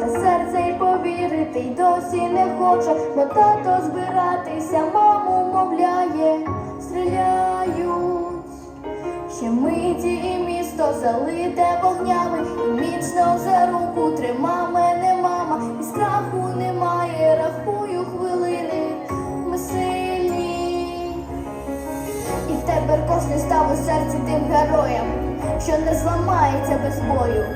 та серце й повірити, й досі не хоче, бо тато збиратися, маму мовляє, стріляють. Ще миті і місто залите вогнями, і міцно за руку трима мене мама, і страху немає, рахую хвилини, ми сильні. І тепер кожен став у серці тим героєм, що не зламається без бою.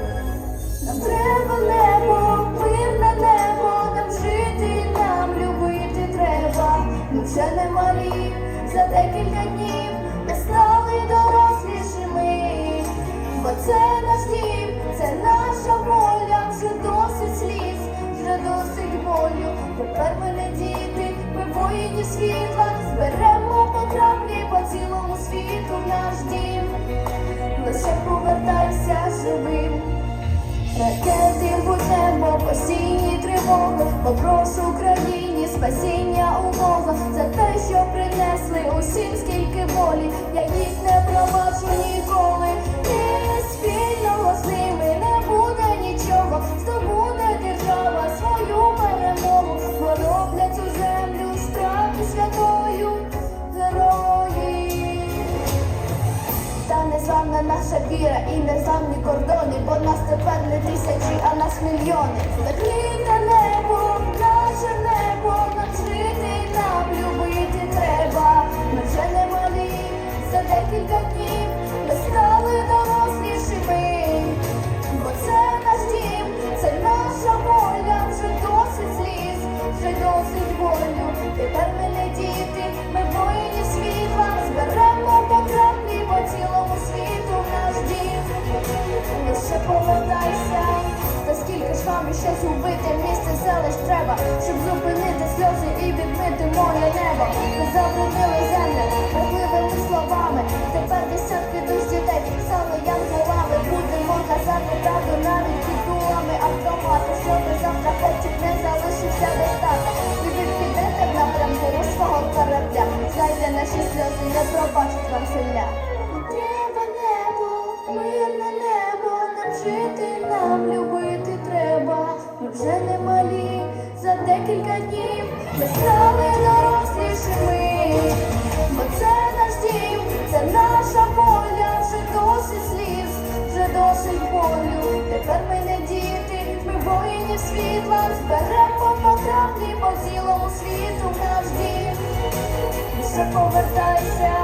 Нам треба небо, мирне небо, нам жити, нам любити треба. Ми вже не малі, за декілька днів ми стали дорослішими. Бо це наш дім, це наша воля, вже досить сліз, вже досить болю. Тепер ми не діти, ми воїні світла, зберемо по по цілому світу наш дім. Лише повертайся живим. Ракети будемо постійні тривоги, попрошу Україні спасіння у незламна наша віра і незламні кордони, бо нас тепер не тисячі, а нас мільйони. Закрите небо, наше небо, нам жити, нам любити треба. Ми вже не малі, за декілька днів ми стали дорослішими. Бо це наш дім, це наша воля, вже досить сліз, вже досить болю. Тепер ми скільки щось убити, місце селищ треба, щоб зупинити сльози і відмити моє небо. Вже не малі, за декілька днів ми стали дорослішими. Бо це наш дім, це наша воля, вже досить сліз, вже досить болю. Тепер ми не діти, ми воїні світла, зберемо по краплі по цілому світу наш дім. Лише повертайся,